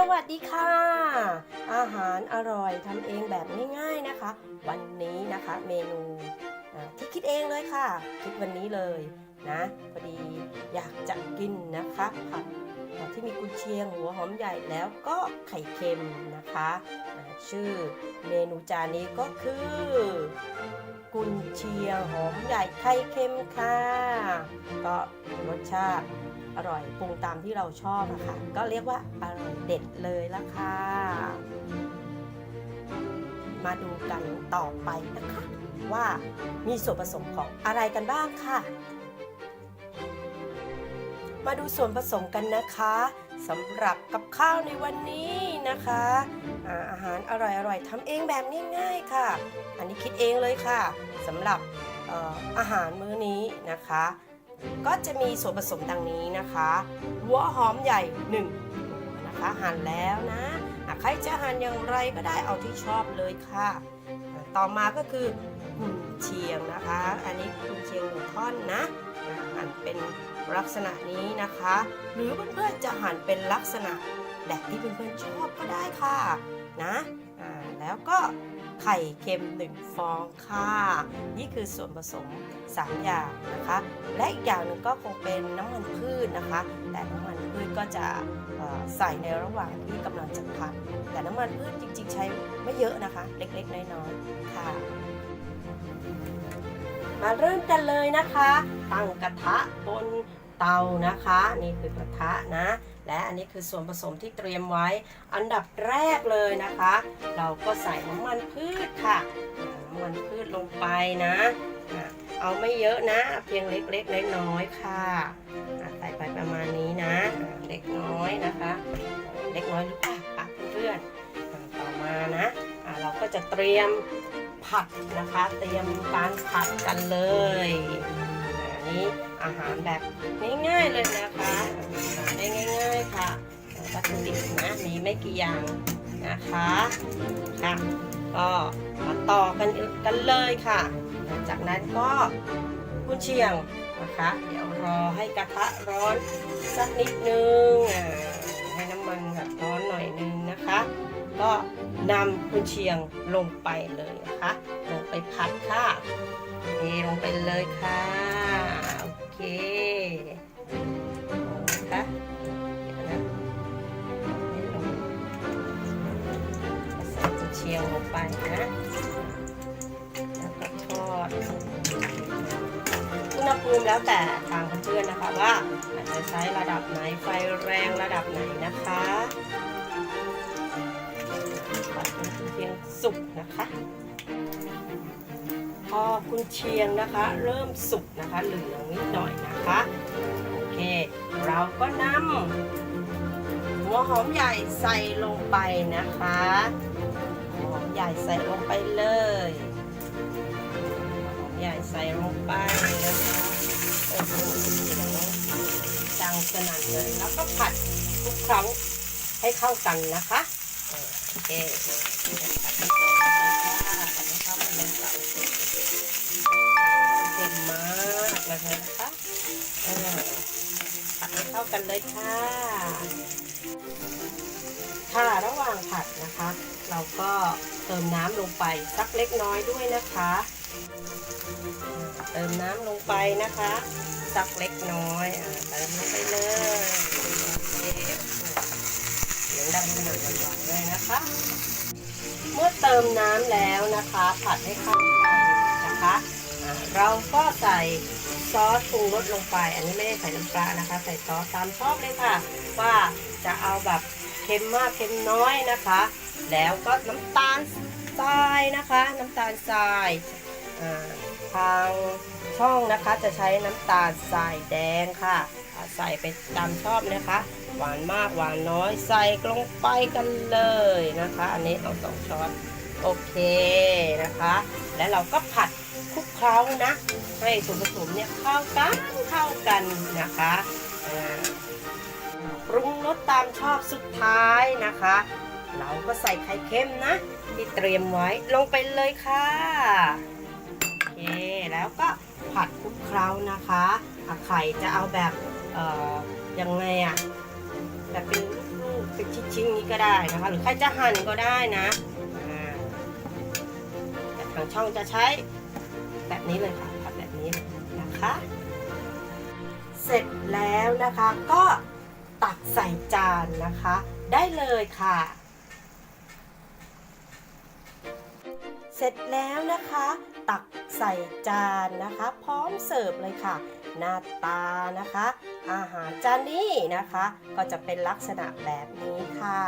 สวัสดีค่ะ อาหารอร่อยทำเองแบบง่ายๆนะคะ วันนี้นะคะเมนูที่คิดเองเลยค่ะ คิดวันนี้เลยนะพอดีอยากจะกินนะคะผัดที่มีกุนเชียงหัวหอมใหญ่แล้วก็ไข่เค็มนะคะ ชื่อเมนูจานนี้ก็คือ กุนเชียงหอมใหญ่ไข่เค็มค่ะ ก็รสชาติ อร่อยปรุงตามที่เราชอบอะค่ะ ก็เรียกว่าอร่อยเด็ดเลยละค่ะ มาดูกันต่อไปนะคะ ว่ามีส่วนผสมของอะไรกันบ้างค่ะ มาดูส่วนผสมกันนะคะสำหรับกับข้าวในวันนี้นะคะอาอาหารอร่อยๆทำเองแบบง่ายๆค่ะ อันนี้คิดเองเลยค่ะสำหรับอออาหารมื้อนี้นะคะ ก็จะมีส่วนผสมดังนี้นะคะหัวหอมใหญ่1นะคะหั่นแล้วนะใครจะหั่นอย่างไรก็ได้เอาที่ชอบเลยค่ะ ต่อมาก็คือกุนเชียงนะคะ อันนี้กุนเชียงหนึ่งท่อนนะหั่นเป็นลักษณะนี้นะคะ หรือเพื่อนๆจะหั่นเป็นลักษณะแบบที่เพื่อนๆชอบก็ได้ค่ะนะ อ่าแล้วก็ไข่เค็มหนึ่งฟองค่ะ นี่คือส่วนผสม 3 อย่างนะคะ และอีกอย่างหนึ่งก็คงเป็นน้ำมันพืชนะคะ แต่น้ำมันพืชก็จะใส่ในระหว่างที่กำลังจะผัดแต่น้ำมันพืชจริง ๆ ใช้ไม่เยอะนะคะ เล็ก ๆ น้อยๆค่ะ มาเริ่มกันเลยนะคะ ตั้งกระทะบนเตานะคะ นี่คือกระทะนะ และอันนี้คือส่วนผสมที่เตรียมไว้ อันดับแรกเลยนะคะ เราก็ใส่น้ำมันพืชค่ะน้ำมันพืชลงไปนะ เอาไม่เยอะนะ เพียงเล็กๆน้อยๆค่ะใส่ไปประมาณนี้นะ เล็กน้อยนะคะ เล็กน้อยหรือเปล่าคะเพื่อนต่อมานะเราก็จะเตรียมผัดนะคะ เตรียมการผัดกันเลย นี้อาหารแบบง่ายๆเลยนะคะได้ง่ายๆค่ะวัตถุดิบนะมีไม่กี่อย่างนะคะค่ะก็มาต่อกันกันเลยค่ะ จากนั้นก็กุนเชียงนะคะ เดี๋ยวรอให้กระทะร้อนสักนิดนึงอ่าให้น้ำมันแบบร้อนหน่อยนึงนะคะ ก็นำกุนเชียงลงไปเลยนะคะลงไปผัดค่ะเทลงไปเลยค่ะ เทียงลงไปนะ แล้วก็ทอดอุณหภูมิแล้วแต่ทางเพื่อนนะคะว่าอาจจะใช้ระดับไหนไฟแรงระดับไหนนะคะทอดกุนเชียงสุกนะคะ พอกุนเชียงนะคะ เริ่มสุกนะคะเหลืองนิดหน่อยนะคะโอเค เราก็นำหัวหอมใหญ่ใส่ลงไปนะคะ ใหญ่ใส่ลงไปเลยหอมใหญ่ใส่ลงไปนะคะโอ้โหดังสนั่นเลยแล้วก็ผัดทุกครั้งให้เข้ากันนะคะเออโอเคเข้ากันเลยค่ะให้เข้ากันเลยค่ะเต็มมากเลยนะคะเออผัดให้เข้ากันเลยค่ะ ค่ะระหว่างผัดนะคะ เราก็เติมน้ำลงไปสักเล็กน้อยด้วยนะคะ เติมน้ำลงไปนะคะ สักเล็กน้อยอ่าเติมลงไปเลยเคเสียงดังสนั่นหวั่นเลยนะคะ เมื่อเติมน้ำแล้วนะคะ ผัดให้เข้ากันนะคะเราก็ใส่ซอสปรุงรสลงไป อันนี้ไม่ได้ใส่น้ำปลานะคะ ใส่ซอสตามชอบเลยค่ะ ว่าจะเอาแบบ เค็มมากเค็มน้อยนะคะ แล้วก็น้ำตาลทรายนะคะ น้ำตาลทรายทางช่องนะคะจะใช้น้ำตาลทรายแดงค่ะใส่ไปตามชอบนะคะ หวานมากหวานน้อยใส่ลงไปกันเลยนะคะ อันนี้เอาสองช้อนโอเคนะคะ แล้วเราก็ผัดคลุกเคล้านะ ให้ส่วนผสมเนี่ยเข้ากันเข้ากันนะคะ งรสตามชอบสุดท้ายนะคะ เราก็ใส่ไข่เค็มนะ ที่เตรียมไว้ลงไปเลยค่ะ โอเค แล้วก็ผัดคลุกเคล้านะคะไข่จะเอาแบบ เอ่อยังไงอะแบบเป็นลูกเป็นชิ้นๆนี้ก็ได้นะคะ หรือใครจะหั่นก็ได้นะแต่ทางช่องจะใช้แบบนี้เลยค่ะผัดแบบนี้นะคะ เสร็จแล้วนะคะก็ ตักใส่จานนะคะ ได้เลยค่ะ เสร็จแล้วนะคะ ตักใส่จานนะคะ พร้อมเสิร์ฟเลยค่ะ หน้าตานะคะ อาหารจานนี้นะคะ ก็จะเป็นลักษณะแบบนี้ค่ะ